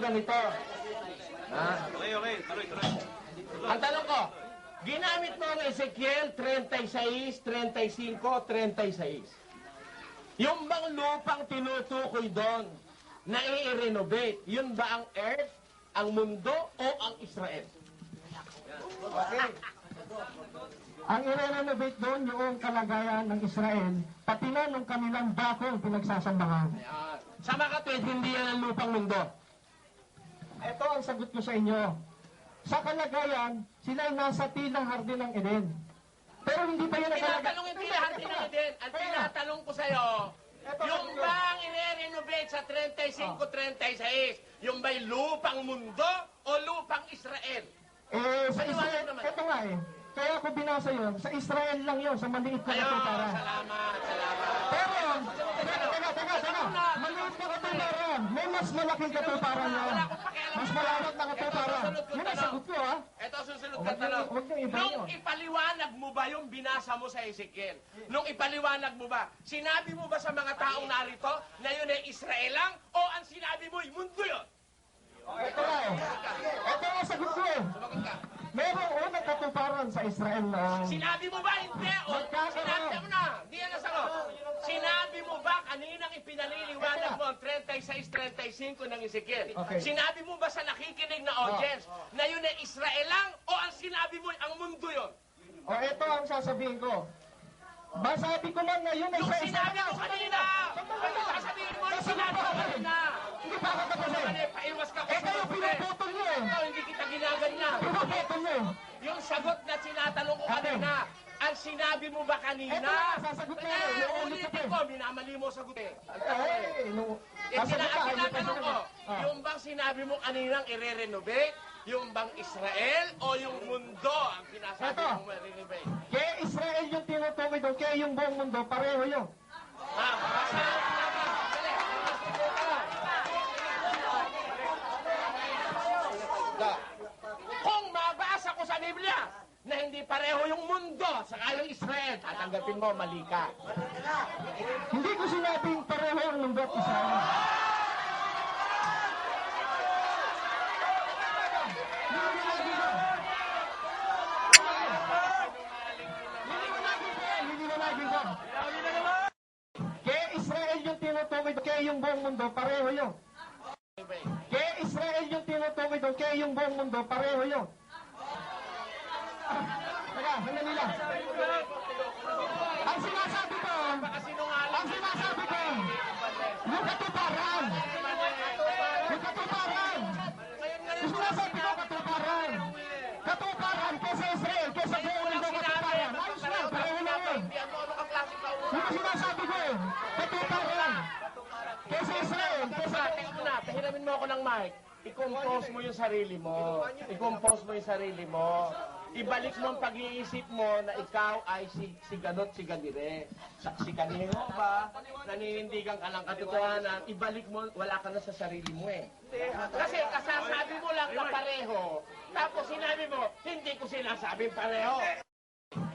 ganito. Ha? Okay, okay. Tuloy, tuloy. Ang tanong ko, ginamit mo ang Ezekiel 36, 35, 36. Yung bang lupang tinutukoy doon na i-renovate, yun ba ang earth, ang mundo, o ang Israel? Okay. Ang i-renovate doon yung kalagayan ng Israel, pati na nung kanilang bakong pinagsasambahan. Yan. Sa makatwid, hindi yan ang lupang mundo. Ito ang sagot ko sa inyo. Sa kalagayan, sila ay nasa tilang hardin ng Eden. Pero hindi pa yan nakalagay. Tinatanong hindi lahat din. Ang tinatanong ko sa'yo, yung bang i-renovate sa 35-36, yung ba'y lupang mundo o lupang Israel? Eh, sa Israel, ito nga eh. Kaya ako binasa yun, sa Israel lang yun, sa maliit na Ayun, katuparan. salamat, salamat. Pero, teka, teka, teka, teka. Maliit na katuparan. May mas malaking katuparan yun. Wala akong pakialam. Mas malawak na katuparan. Ito, susunod ko Yun ang tanong. sagot ko, ha? Ito ang susunod Huwag na niyo- tanong. huwag niyo iba Nung yun. ipaliwanag mo ba yung binasa mo sa Ezekiel? Nung ipaliwanag mo ba, sinabi mo ba sa mga taong narito na yun ay Israel lang o ang sinabi mo ay mundo yun? Ito nga eh. Ito ang sagot ko eh. Sumagot ka. Merong unang katuparan sa Israel noon. Sinabi mo ba hindi? O sinabi mo na. Hindi yan nasagot. Sinabi mo ba kaninang ipinaliliwanag mo ang 36-35 ng Ezekiel? Okay. Sinabi mo ba sa nakikinig na audience na yun ay Israel lang o ang sinabi mo ang mundo yun? O ito ang sasabihin ko. Basabi ko man na yun ay Yung sa sinabi mo kanina! Ano sasabihin mo yung sinabi mo kanina? Hindi pa paiwas ka ko sa eh. pinuputol niyo eh. Ikaw, hindi kita ginaganyan. Pinuputol niyo eh. Yung sagot na tinatanong ko kanina, ang sinabi mo ba kanina? Eto na, sasagot Eh, yun. Iuulit ko ulitin ko, minamali mo sagot eh. Eh, no. Eh, ang tinatanong ko. Ah. yung bang sinabi mo kaninang i-renovate, yung bang Israel o yung mundo ang pinasabi Eto. mong i-renovate? Kaya Israel yung tinutukoy doon, kaya yung buong mundo, pareho yun. Ha? Basta, dali. Da. Kung mabasa ko sa Biblia na hindi pareho yung mundo sa yung Israel, tatanggapin mo, mali ka. Hindi ko sinabing pareho ang mundo at Israel. Kaya Israel yung tinutukoy doon, yung buong mundo, pareho yun. Kaya Israel yung tinutukoy doon, kaya yung buong mundo, pareho yun. Sandali lang. Ang sinasabi ko, ang sinasabi ko, yung katuparan. Yung katuparan. Yung sinasabi ko, katuparan. Katuparan kesa Israel, kesa buong mundo katuparan. Ayos na, pareho na yun. Yung sinasabi ko, katuparan. Kesa Israel, kesa Sa tingin mo na, pahiramin mo ako ng mic. I-compose mo yung sarili mo. I-compose mo yung sarili mo. Ibalik mo ang pag-iisip mo na ikaw ay si, si ganot, si ganire. Sa, si kanino ba? Naninindigan ka ng katotohanan. Ibalik mo, wala ka na sa sarili mo eh. Kasi kasasabi mo lang na pareho. Tapos sinabi mo, hindi ko sinasabing pareho.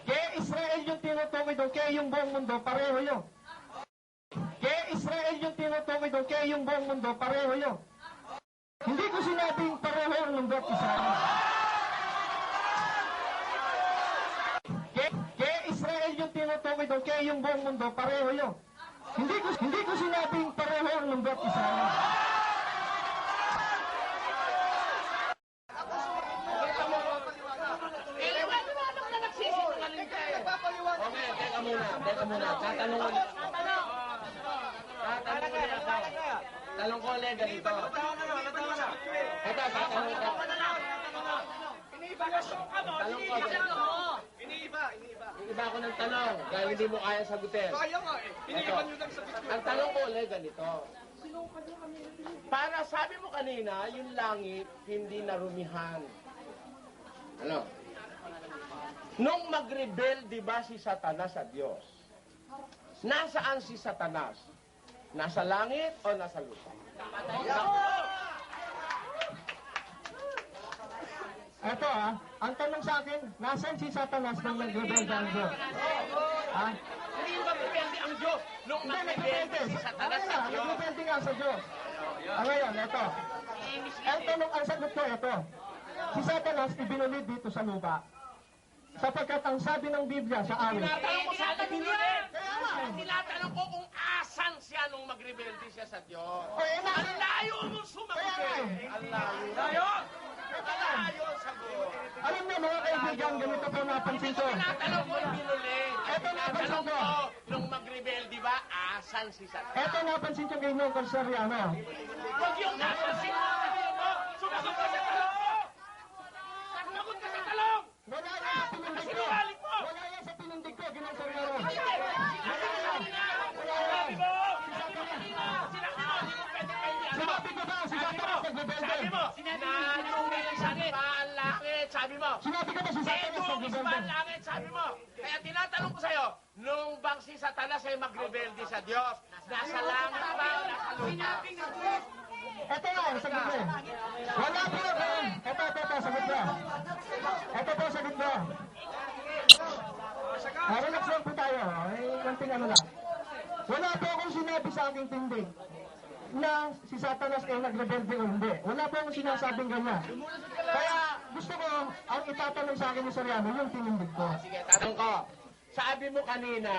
Kaya Israel yung tinutukoy doon, kaya yung buong mundo, pareho yun. Israel yung tinutukoy doon, kaya yung buong mundo, pareho yun. Hindi ko sinabing pareho ang mundo at Israel. Kaya, Israel yung tinutukoy doon, kaya yung buong mundo, pareho yun. Hindi ko, hindi ko sinabing pareho ang mundo at Israel. Teka muna, teka muna. Tatanungin. Tatanungin niya ako. Tanong ko ulit ganito. Ito, tatanungin ko. Tanong ko ganito. Iniiba ako ng tanong dahil hindi mo kaya sagutin. Ito. Ang tanong ko ulit ganito. Para sabi mo kanina, yung langit hindi narumihan. Ano? Nung mag-rebel, di ba si Satanas sa Diyos? Nasaan si Satanas? Nasa langit o nasa lupa? Ito ah, ang tanong sa akin, nasan si Satanas nang nag-rebel ng Diyos? Ha? Hindi ba depende ang Diyos? Nung Hindi, nag-rebelde. si Satanas Ano sa na, Diyos? nag-rebelde nga sa Diyos. Ah, ngayon, ito. Ang tanong, ang sagot ko, ito. Si Satanas ibinulid dito sa lupa. Sapagkat ang sabi ng Biblia sa amin, Tinatanong ko sana binulid. Kaya nga eh. Tinatanong ko kung asan siya nung magrebelde siya sa Diyos. Ang layo mong sumagot eh. eh. Ang layo. Layo! Ang layo sagot. alam niyo mga kaibigan, ganito po napansin ko. Tinatanong ko yung binulid. Eto na, Tinatanong pansin ko. nung magrebelde ba, asan si Satan? Ito napansin ko kay Nung Corsariano. Huwag yung napansin mo. sabihin mo, Sumagot ka sa talong mo! Sumagot ka sa talong! Wala yan sa pinindig ko. Sinungaling mo! Wala yan sa pinindig ko, Ginang Soriano. Sinabi mo! Sinabi mo! Sinabi mo! Hindi mo pwede kayo niya. Sinabi ko ba, si Sabi mo! Satanas nagbebelde? Sabi mo! Ba ang langit? Sabi mo! Sinabi ko ba si Satanas ba ang nagbebelde? langit? Sabi mo! Kaya tinatanong ko sa'yo, nung bang si Satanas ay magrebelde sa Diyos, nasa langit ba o? Ito. Wala po ako. Ito, ito, ito, sagot. Ito po, sagot ko. Ah, relax lang po tayo. Ay, konting ano lang. Wala akong sinabi sa aking tindig na si Satanas ay nagrebelde o hindi. Wala po akong sinasabing ganyan. Kaya gusto ko, ang itatanong sa akin ni Soriano, yung tinindig ko. Sige, tanong ko. Sabi mo kanina,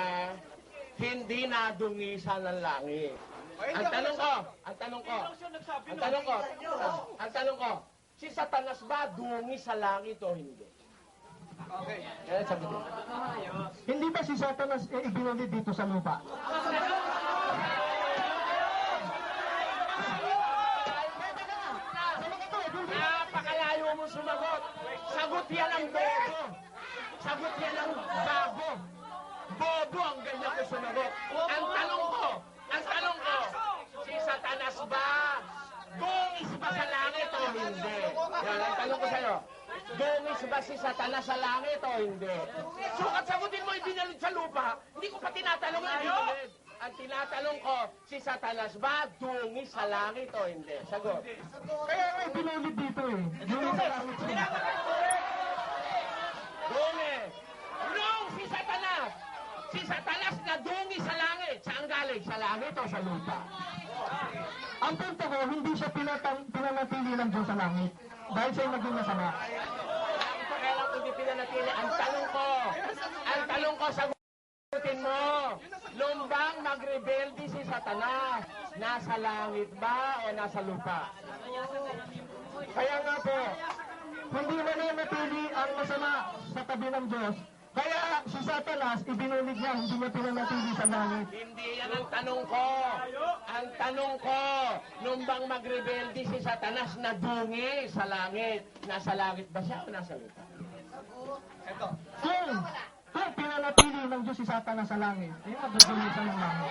hindi nadungisan ng langit. Ang tanong ko, ang tanong ko, ang tanong ko, ang tanong ko, si Satanas ba dungi sa langit o hindi? Okay. Yan, sabi mo. Hindi ba si Satanas ay ibinuli dito sa lupa? Mo sumagot. Sagot yan ang bobo. Sagot yan ang bago. Bobo ang ganyan ko sumagot. Ang tanong ko, ang tanong ko, si Satanas ba? Dungis ba sa langit o hindi? Yan, ang tanong ko sa'yo. Dungis ba si Satanas sa langit o hindi? Sukat sagutin mo ibinalid sa lupa, hindi ko pa tinatanong ibinalid. Ang tinatanong ko, si Satanas ba dungis sa langit o hindi? Sagot. Kaya nga ibinuli dito eh. Ibinuli sa langit. Dungi! Nung si Satanas! Si Satanas na dungi sa langit! Saan galing? Sa langit o sa lupa? Ang punto ko, hindi siya pinatang, pinanatili ng Diyos sa langit. Dahil siya naging masama. Ang pakialam kung di pinanatili. Ang tanong ko, ang tanong ko. Nung bang magrebelde si Satanas, nasa langit ba o nasa lupa? Kaya nga po, hindi na niya natili ang masama sa tabi ng Diyos. Kaya si Satanas, ibinulig niya, hindi niya pinanatili sa langit. Hindi yan ang tanong ko. Ang tanong ko, nung bang magrebelde si Satanas na dungi sa langit, nasa langit ba siya o nasa lupa? Kung, kung ng Diyos, isata na sa langit. Ayun, matutulisan ng langit.